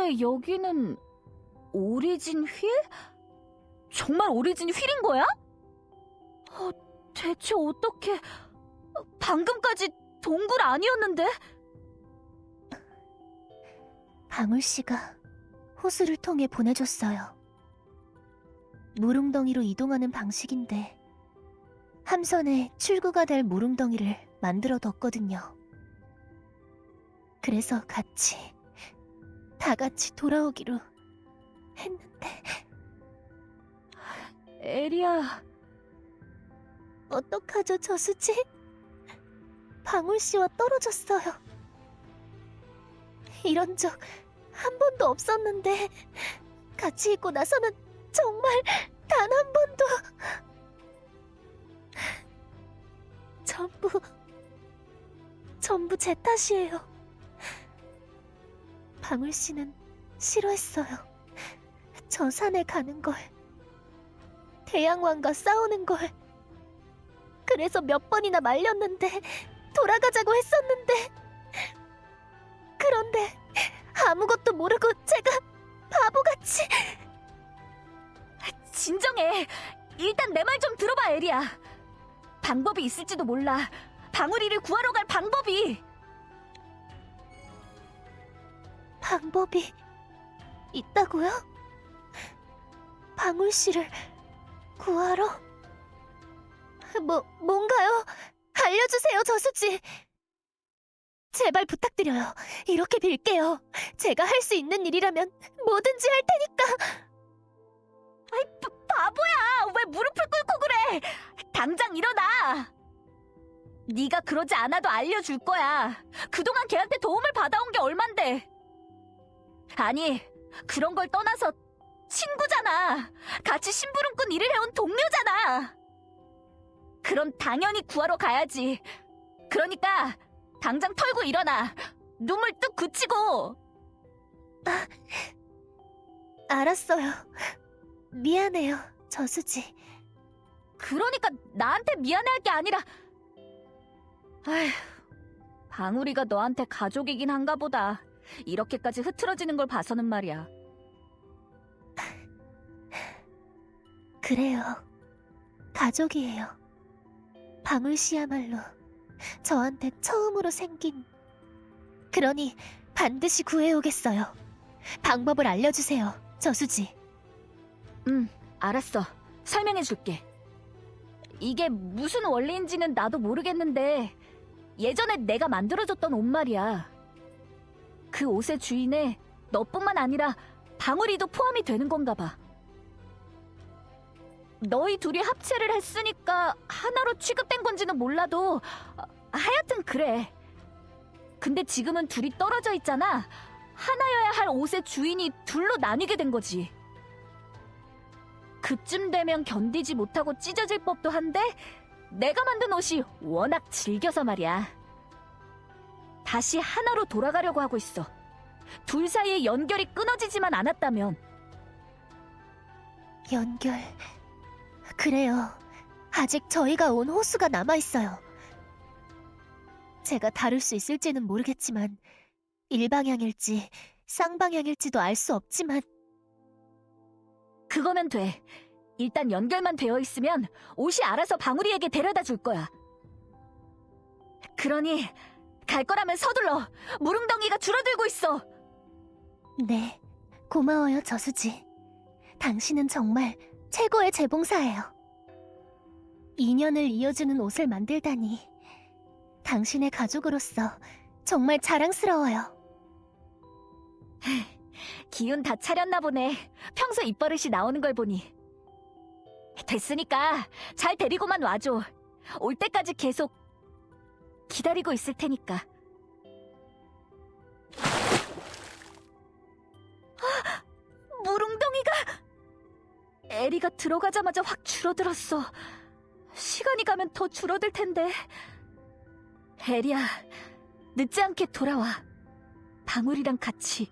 근데 여기는 오리진 휠? 정말 오리진 휠인 거야? 어, 대체 어떻게 방금까지 동굴 아니었는데? 방울 씨가 호수를 통해 보내줬어요. 무릉덩이로 이동하는 방식인데 함선에 출구가 될 무릉덩이를 만들어 뒀거든요. 그래서 같이 다 같이 돌아오기로 했는데 에리야, 어떡하죠, 저수지? 방울 씨와 떨어졌어요. 이런 적 한 번도 없었는데 같이 있고 나서는 정말 단 한 번도 전부 전부 제 탓이에요. 방울 씨는 싫어했어요. 저 산에 가는 걸. 대양왕과 싸우는 걸. 그래서 몇 번이나 말렸는데 돌아가자고 했었는데 그런데 아무것도 모르고 제가 바보같이 진정해. 일단 내 말 좀 들어봐, 에리야. 방법이 있을지도 몰라. 방울이를 구하러 갈 방법이. 방법이 있다고요? 방울 씨를 구하러? 뭐 뭔가요? 알려주세요, 저수지. 제발 부탁드려요. 이렇게 빌게요. 제가 할 수 있는 일이라면 뭐든지 할 테니까. 바보야! 왜 무릎을 꿇고 그래? 당장 일어나! 네가 그러지 않아도 알려줄 거야. 그동안 걔한테 도움을 받아온 게 얼만데. 아니, 그런 걸 떠나서 친구잖아. 같이 심부름꾼 일을 해온 동료잖아. 그럼 당연히 구하러 가야지. 그러니까 당장 털고 일어나. 눈물 뚝 그치고. 알았어요. 미안해요, 저수지. 그러니까 나한테 미안해할 게 아니라 아휴 방울이가 너한테 가족이긴 한가 보다 이렇게까지 흐트러지는 걸 봐서는 말이야 그래요. 가족이에요. 방울 씨야말로 저한테 처음으로 생긴. 그러니 반드시 구해오겠어요. 방법을 알려주세요, 저수지. 응 알았어 설명해줄게 이게 무슨 원리인지는 나도 모르겠는데 예전에 내가 만들어줬던 옷 말이야 그 옷의 주인에 너뿐만 아니라 방울이도 포함이 되는 건가 봐. 너희 둘이 합체를 했으니까 하나로 취급된 건지는 몰라도 어, 하여튼 그래. 근데 지금은 둘이 떨어져 있잖아. 하나여야 할 옷의 주인이 둘로 나뉘게 된 거지. 그쯤 되면 견디지 못하고 찢어질 법도 한데 내가 만든 옷이 워낙 질겨서 말이야. 다시 하나로 돌아가려고 하고 있어. 둘 사이의 연결이 끊어지지만 않았다면 연결. 그래요. 아직 저희가 온 호수가 남아 있어요. 제가 다룰 수 있을지는 모르겠지만, 일방향일지, 쌍방향일지도 알 수 없지만, 그거면 돼. 일단 연결만 되어 있으면 옷이 알아서 방울이에게 데려다 줄 거야. 그러니 갈 거라면 서둘러. 무릉덩이가 줄어들고 있어. 네, 고마워요, 저수지. 당신은 정말 최고의 재봉사예요. 인연을 이어주는 옷을 만들다니. 당신의 가족으로서 정말 자랑스러워요. 기운 다 차렸나 보네. 평소 입버릇이 나오는 걸 보니. 됐으니까 잘 데리고만 와줘. 올 때까지 계속 기다리고 있을 테니까. 아, 무릉덩이가 에리가 들어가자마자 확 줄어들었어. 시간이 가면 더 줄어들 텐데. 에리야, 늦지 않게 돌아와. 방울이랑 같이